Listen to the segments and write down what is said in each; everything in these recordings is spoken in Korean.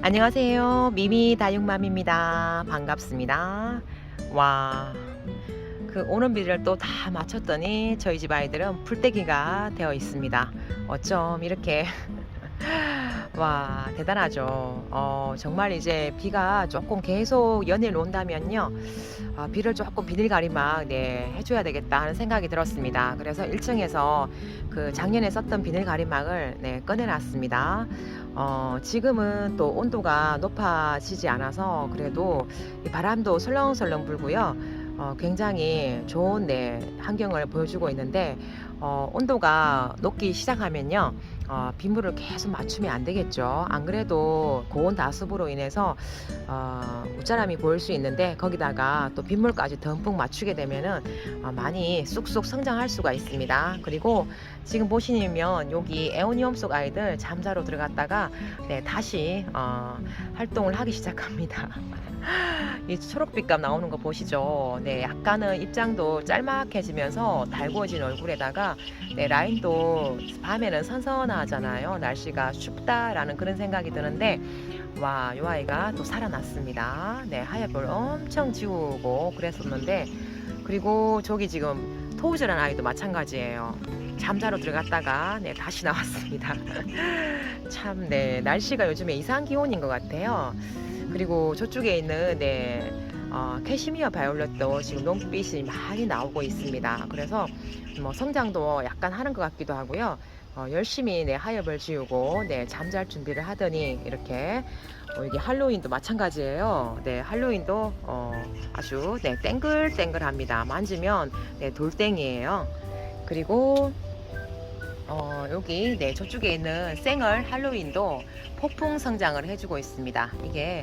안녕하세요. 미미 다육맘입니다. 반갑습니다. 와, 그 오는 비를 또 다 마쳤더니 저희 집 아이들은 풀떼기가 되어 있습니다. 어쩜 이렇게 와 대단하죠. 어, 정말 이제 비가 조금 계속 연일 온다면요. 아, 비를 조금 비닐가리막 네, 해줘야 되겠다 하는 생각이 들었습니다. 그래서 1층에서 그 작년에 썼던 비닐가리막을 네, 꺼내놨습니다. 어, 지금은 또 온도가 높아지지 않아서 그래도 이 바람도 설렁설렁 불고요. 어, 굉장히 좋은 네, 환경을 보여주고 있는데 어, 온도가 높기 시작하면요. 어, 빗물을 계속 맞추면 안 되겠죠. 안 그래도 고온 다습으로 인해서 어, 웃자람이 보일 수 있는데 거기다가 또 빗물까지 듬뿍 맞추게 되면은 어, 많이 쑥쑥 성장할 수가 있습니다. 그리고 지금 보시면 여기 에오니엄 속 아이들 잠자로 들어갔다가 네, 다시 어, 활동을 하기 시작합니다. 이 초록빛감 나오는 거 보시죠. 네, 약간은 입장도 짤막해지면서 달구어진 얼굴에다가 네, 라인도 밤에는 선선하잖아요. 날씨가 춥다라는 그런 생각이 드는데 와, 이 아이가 또 살아났습니다. 네, 하얗볼 엄청 지우고 그랬었는데 그리고 저기 지금 토우즈라는 아이도 마찬가지예요. 잠자러 들어갔다가 네, 다시 나왔습니다. 참, 네, 날씨가 요즘에 이상 기온인 것 같아요. 그리고 저쪽에 있는 네, 어, 캐시미어 바이올렛도 지금 농빛이 많이 나오고 있습니다. 그래서 뭐 성장도 약간 하는 것 같기도 하고요. 어, 열심히 네, 하엽을 지우고 네, 잠잘 준비를 하더니 이렇게 어, 이게 할로윈도 마찬가지예요. 네, 할로윈도 어, 아주 네, 땡글땡글합니다. 만지면 네, 돌땡이에요. 그리고 어, 여기 네 저쪽에 있는 생얼 할로윈도 폭풍 성장을 해주고 있습니다. 이게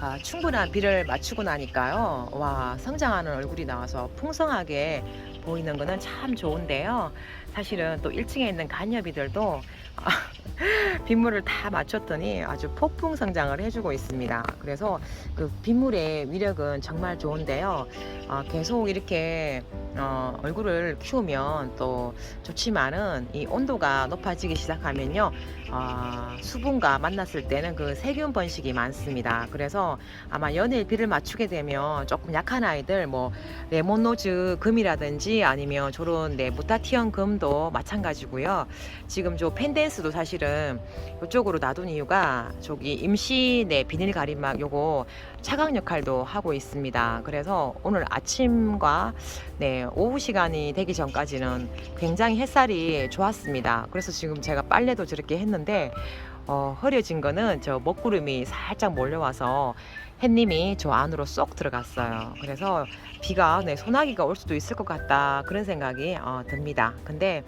아, 충분한 비를 맞추고 나니까요. 와 성장하는 얼굴이 나와서 풍성하게 보이는 거는 참 좋은데요. 사실은 또 1층에 있는 간여비들도 아, 빗물을 다 맞췄더니 아주 폭풍 성장을 해주고 있습니다. 그래서 그 빗물의 위력은 정말 좋은데요. 어, 계속 이렇게 어, 얼굴을 키우면 또 좋지만은 이 온도가 높아지기 시작하면요. 어, 수분과 만났을 때는 그 세균 번식이 많습니다. 그래서 아마 연일 비를 맞추게 되면 조금 약한 아이들 뭐 레몬노즈 금이라든지 아니면 저런 네 무타티언 금도 마찬가지고요. 지금 저 펜댄스도 사실은 이쪽으로 놔둔 이유가 저기 임시 네 비닐 가림막 요거 차광 역할도 하고 있습니다. 그래서 오늘 아침과 네 오후 시간이 되기 전까지는 굉장히 햇살이 좋았습니다. 그래서 지금 제가 빨래도 저렇게 했는데 어, 흐려진 거는 저 먹구름이 살짝 몰려와서 햇님이 저 안으로 쏙 들어갔어요. 그래서 비가 네, 소나기가 올 수도 있을 것 같다 그런 생각이 어, 듭니다. 근데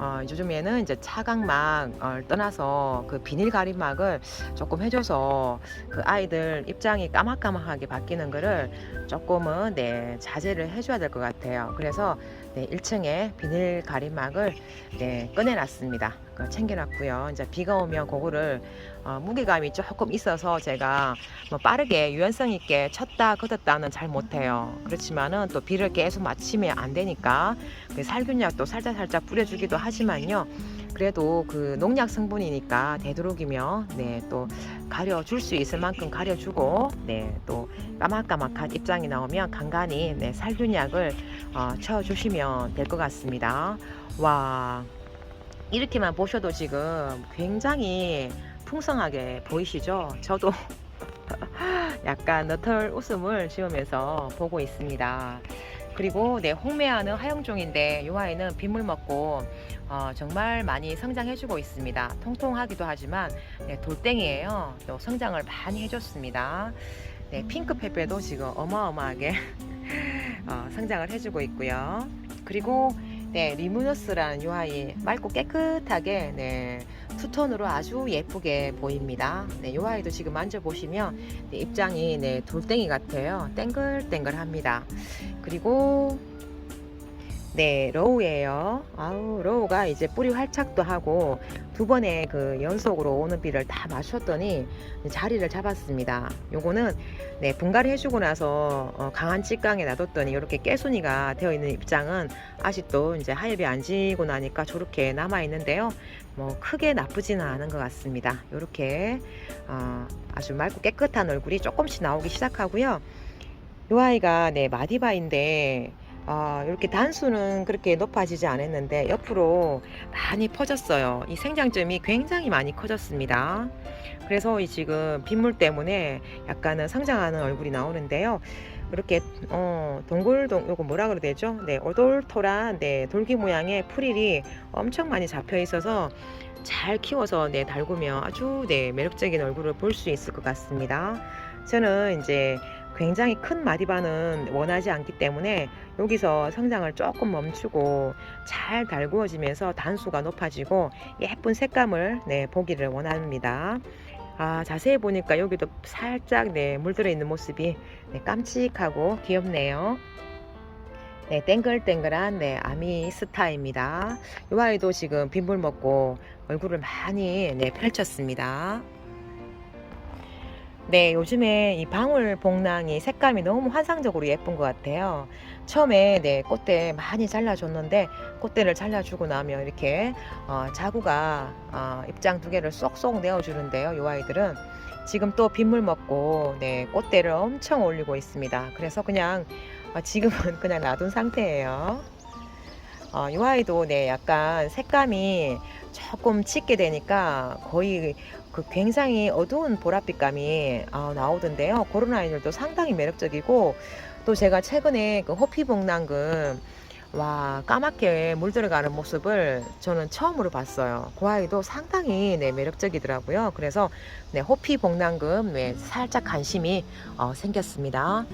어, 요즘에는 이제 차광막을 떠나서 그 비닐 가림막을 조금 해줘서 그 아이들 입장이 까맣까맣하게 바뀌는 거를 조금은 네, 자제를 해줘야 될 것 같아요. 그래서 네, 1층에 비닐 가림막을 네, 꺼내놨습니다. 그 챙겨놨고요. 이제 비가 오면 그거를 어, 무게감이 조금 있어서 제가 뭐 빠르게 유연성 있게 쳤다 걷었다는 잘 못해요. 그렇지만은 또 비를 계속 맞추면 안 되니까 그 살균약도 살짝 살짝 뿌려주기도 하지만요. 그래도 그 농약 성분이니까 되도록이면 네 또 가려줄 수 있을 만큼 가려주고 네 또 까맣까맣한 입장이 나오면 간간히 네 살균약을 어, 쳐주시면 될 것 같습니다. 와 이렇게만 보셔도 지금 굉장히 풍성하게 보이시죠? 저도 약간 너털 웃음을 지으면서 보고 있습니다. 그리고 네 홍매화는 하영종인데 이 아이는 빗물 먹고 어, 정말 많이 성장해주고 있습니다. 통통하기도 하지만 네, 돌덩이에요. 또 성장을 많이 해줬습니다. 네, 핑크 페페도 지금 어마어마하게 어, 성장을 해주고 있고요. 그리고 네, 리무너스라는 이 아이 맑고 깨끗하게 네, 투톤으로 아주 예쁘게 보입니다. 네, 이 아이도 지금 만져보시면 네, 입장이 네, 돌덩이 같아요. 땡글땡글합니다. 그리고 네, 로우예요. 아우, 로우가 이제 뿌리 활착도 하고 두 번의 그 연속으로 오는 비를 다 맞췄더니 자리를 잡았습니다. 요거는 네, 분갈이 해주고 나서 어, 강한 직강에 놔뒀더니 이렇게 깨순이가 되어 있는 입장은 아직도 이제 하엽이 안 지고 나니까 저렇게 남아 있는데요. 뭐 크게 나쁘지는 않은 것 같습니다. 이렇게 어, 아주 맑고 깨끗한 얼굴이 조금씩 나오기 시작하고요. 요 아이가 네 마디바인데 아, 이렇게 단수는 그렇게 높아지지 않았는데 옆으로 많이 퍼졌어요. 이 생장점이 굉장히 많이 커졌습니다. 그래서 이 지금 빗물 때문에 약간은 성장하는 얼굴이 나오는데요. 이렇게 어, 동글동 요거 뭐라 그래야 되죠? 네, 오돌토란 네, 돌기 모양의 풀일이 엄청 많이 잡혀 있어서 잘 키워서 네, 달구면 아주 네, 매력적인 얼굴을 볼 수 있을 것 같습니다. 저는 이제 굉장히 큰 마디바는 원하지 않기 때문에 여기서 성장을 조금 멈추고 잘 달구어지면서 단수가 높아지고 예쁜 색감을 네, 보기를 원합니다. 아, 자세히 보니까 여기도 살짝 네, 물들어 있는 모습이 네, 깜찍하고 귀엽네요. 네, 땡글땡글한 네, 아미스타입니다. 이 아이도 지금 빗물 먹고 얼굴을 많이 네, 펼쳤습니다. 네, 요즘에 이 방울 복랑이 색감이 너무 환상적으로 예쁜 것 같아요. 처음에 네, 꽃대 많이 잘라줬는데 꽃대를 잘라주고 나면 이렇게 어, 자구가 어, 입장 두 개를 쏙쏙 내어주는데요. 이 아이들은 지금 또 빗물 먹고 네, 꽃대를 엄청 올리고 있습니다. 그래서 그냥 어, 지금은 그냥 놔둔 상태예요. 어, 이 아이도 네, 약간 색감이 조금 짙게 되니까 거의 그 굉장히 어두운 보랏빛감이 어, 나오던데요. 아이들도 상당히 매력적이고 또 제가 최근에 그 호피복랑금 와 까맣게 물들어가는 모습을 저는 처음으로 봤어요. 그 아이도 상당히 네, 매력적이더라고요. 그래서 네, 호피복랑금 네, 살짝 관심이 어, 생겼습니다.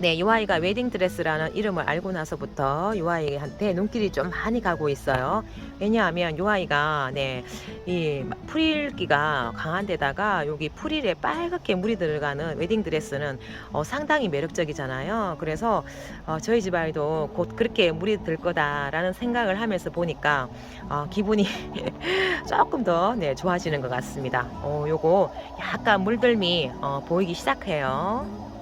네, 이 아이가 웨딩드레스라는 이름을 알고 나서부터 이 아이한테 눈길이 좀 많이 가고 있어요. 왜냐하면 이 아이가 네, 이 프릴기가 강한 데다가 여기 프릴에 빨갛게 물이 들어가는 웨딩드레스는 어, 상당히 매력적이잖아요. 그래서 어, 저희 집 아이도 곧 그렇게 물이 들 거다라는 생각을 하면서 보니까 어, 기분이 조금 더 네, 좋아지는 것 같습니다. 어, 요거 약간 물들미 어, 보이기 시작해요.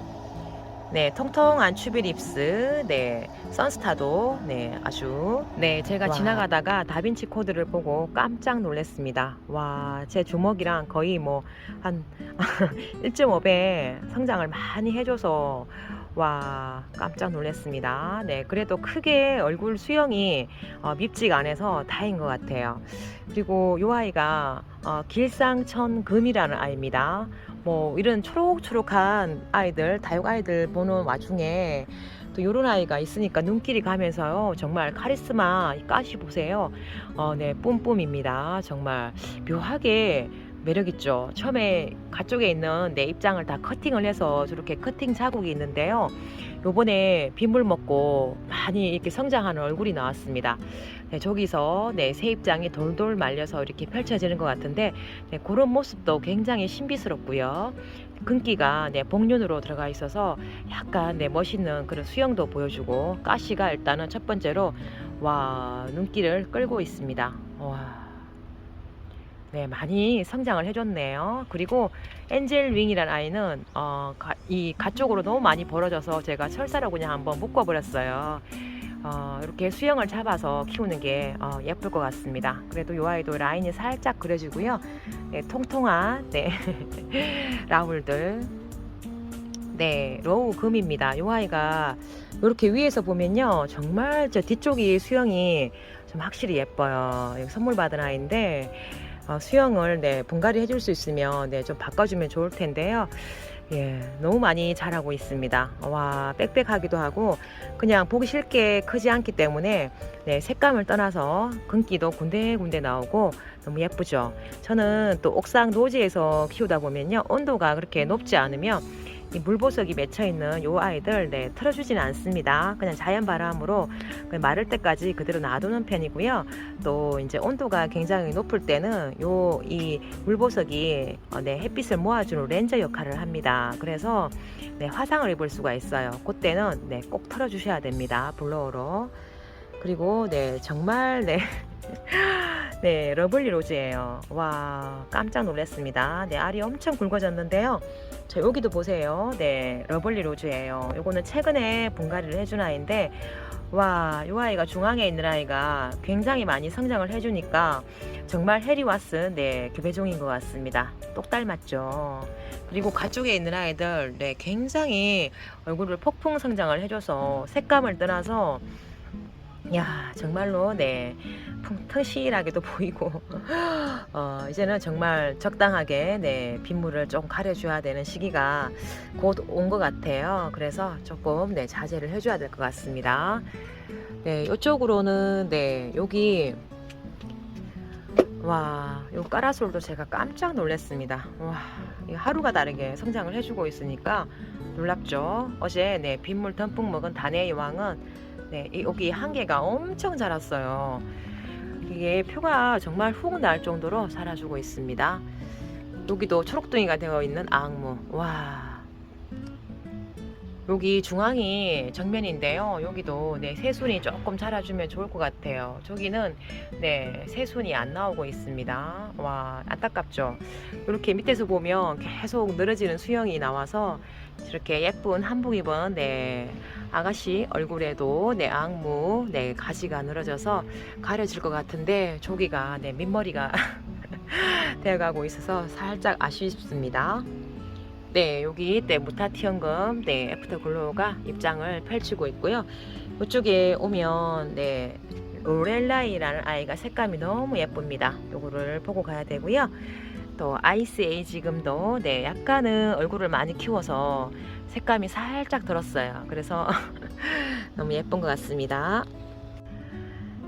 네, 통통한 추비 립스, 네, 선스타도, 네, 아주, 네, 제가 와. 지나가다가 다빈치 코드를 보고 깜짝 놀랐습니다. 와, 제 주먹이랑 거의 뭐, 한 1.5배 성장을 많이 해줘서, 와, 깜짝 놀랐습니다. 네, 그래도 크게 얼굴 수영이 어, 밉지가 않아서 다행인 것 같아요. 그리고 이 아이가 어, 길상천금이라는 아이입니다. 뭐 이런 초록초록한 아이들, 다육 아이들 보는 와중에 또 이런 아이가 있으니까 눈길이 가면서요. 정말 카리스마 이 가시 보세요. 어, 네, 뿜뿜입니다. 정말 묘하게 매력 있죠. 처음에 가쪽에 있는 내 입장을 다 커팅을 해서 저렇게 커팅 자국이 있는데요. 요번에 빗물 먹고 많이 이렇게 성장하는 얼굴이 나왔습니다. 네, 저기서 네, 새 입장이 돌돌 말려서 이렇게 펼쳐지는 것 같은데 네, 그런 모습도 굉장히 신비스럽고요. 근기가 네, 복륜으로 들어가 있어서 약간 네, 멋있는 그런 수영도 보여주고 가시가 일단은 첫 번째로 와 눈길을 끌고 있습니다. 와. 네, 많이 성장을 해줬네요. 그리고 엔젤 윙이란 아이는 어, 가, 이 가쪽으로 너무 많이 벌어져서 제가 철사로 그냥 한번 묶어버렸어요. 어, 이렇게 수영을 잡아서 키우는 게 어, 예쁠 것 같습니다. 그래도 이 아이도 라인이 살짝 그려지고요. 네, 통통한 네, 라울들. 네, 로우 금입니다. 이 아이가 이렇게 위에서 보면요. 정말 저 뒤쪽이 수영이 좀 확실히 예뻐요. 선물 받은 아이인데 어, 수영을 네, 분갈이 해줄 수 있으면 네, 좀 바꿔주면 좋을 텐데요. 예, 너무 많이 자라고 있습니다. 와, 빽빽하기도 하고 그냥 보기 싫게 크지 않기 때문에 네, 색감을 떠나서 근기도 군데군데 나오고 너무 예쁘죠. 저는 또 옥상 노지에서 키우다 보면요, 온도가 그렇게 높지 않으면 이 물보석이 맺혀 있는 요 아이들 네, 틀어주지는 않습니다. 그냥 자연 바람으로 그 마를 때까지 그대로 놔두는 편이고요. 또 이제 온도가 굉장히 높을 때는 요 이 물보석이 어, 네, 햇빛을 모아주는 렌저 역할을 합니다. 그래서 네, 화상을 입을 수가 있어요. 그때는 네, 꼭 털어주셔야 됩니다. 블로어로. 그리고 네 정말 네. 네, 러블리 로즈예요. 와, 깜짝 놀랐습니다. 네, 알이 엄청 굵어졌는데요. 자, 여기도 보세요. 네, 러블리 로즈예요. 요거는 최근에 분갈이를 해준 아이인데, 와, 이 아이가 중앙에 있는 아이가 굉장히 많이 성장을 해주니까 정말 해리와슨 네 교배종인 것 같습니다. 똑 닮았죠. 그리고 가쪽에 있는 아이들 네 굉장히 얼굴을 폭풍 성장을 해줘서 색감을 떠나서 야 정말로 네 풍터실하게도 보이고 어, 이제는 정말 적당하게 네 빗물을 좀 가려줘야 되는 시기가 곧 온 것 같아요. 그래서 조금 네 자제를 해줘야 될 것 같습니다. 네 이쪽으로는 네 여기 와, 요 까라솔도 제가 깜짝 놀랐습니다. 와, 이 하루가 다르게 성장을 해주고 있으니까 놀랍죠. 어제 네 빗물 듬뿍 먹은 다네 여왕은 네 이- 여기 한 개가 엄청 자랐어요. 이게 표가 정말 훅 날 정도로 자라주고 있습니다. 여기도 초록둥이가 되어 있는 앙무. 와. 여기 중앙이 정면인데요. 여기도 네 새순이 조금 자라주면 좋을 것 같아요. 저기는 네 새순이 안 나오고 있습니다. 와 안타깝죠. 이렇게 밑에서 보면 계속 늘어지는 수영이 나와서 이렇게 예쁜 한복 입은 네 아가씨 얼굴에도 네 앙무 네 가지가 늘어져서 가려질 것 같은데 저기가 네 밑머리가 되어가고 있어서 살짝 아쉽습니다. 네, 여기 네 무타티언금 네 애프터글로우가 입장을 펼치고 있고요. 이쪽에 오면 네 로렐라이라는 아이가 색감이 너무 예쁩니다. 요거를 보고 가야 되고요. 또 아이스 에이지금도 네 약간은 얼굴을 많이 키워서 색감이 살짝 들었어요. 그래서 너무 예쁜 것 같습니다.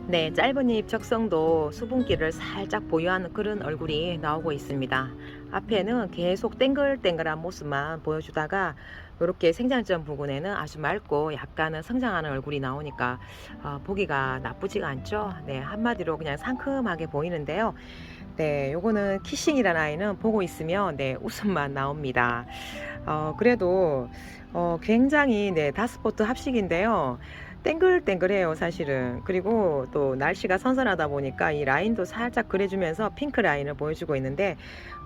네, 짧은 잎 적성도 수분기를 살짝 보유하는 그런 얼굴이 나오고 있습니다. 앞에는 계속 땡글땡글한 모습만 보여주다가 이렇게 생장점 부분에는 아주 맑고 약간은 성장하는 얼굴이 나오니까 어, 보기가 나쁘지가 않죠. 네, 한마디로 그냥 상큼하게 보이는데요. 네, 요거는 키싱이라는 아이는 보고 있으면 네, 웃음만 나옵니다. 어, 그래도 어, 굉장히 네, 다스포트 합식인데요. 땡글땡글해요, 사실은. 그리고 또 날씨가 선선하다 보니까 이 라인도 살짝 그려주면서 핑크 라인을 보여주고 있는데,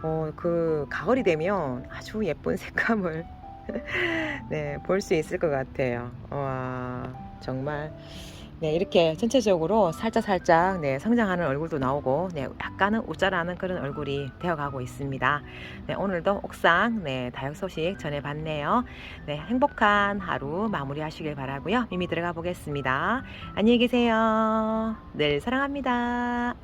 어, 그 가을이 되면 아주 예쁜 색감을 네, 볼 수 있을 것 같아요. 와, 정말. 네, 이렇게 전체적으로 살짝살짝 네, 성장하는 얼굴도 나오고, 네, 약간은 우짜라는 그런 얼굴이 되어가고 있습니다. 네, 오늘도 옥상, 네, 다육 소식 전해봤네요. 네, 행복한 하루 마무리 하시길 바라고요. 미미 들어가 보겠습니다. 안녕히 계세요. 늘 사랑합니다.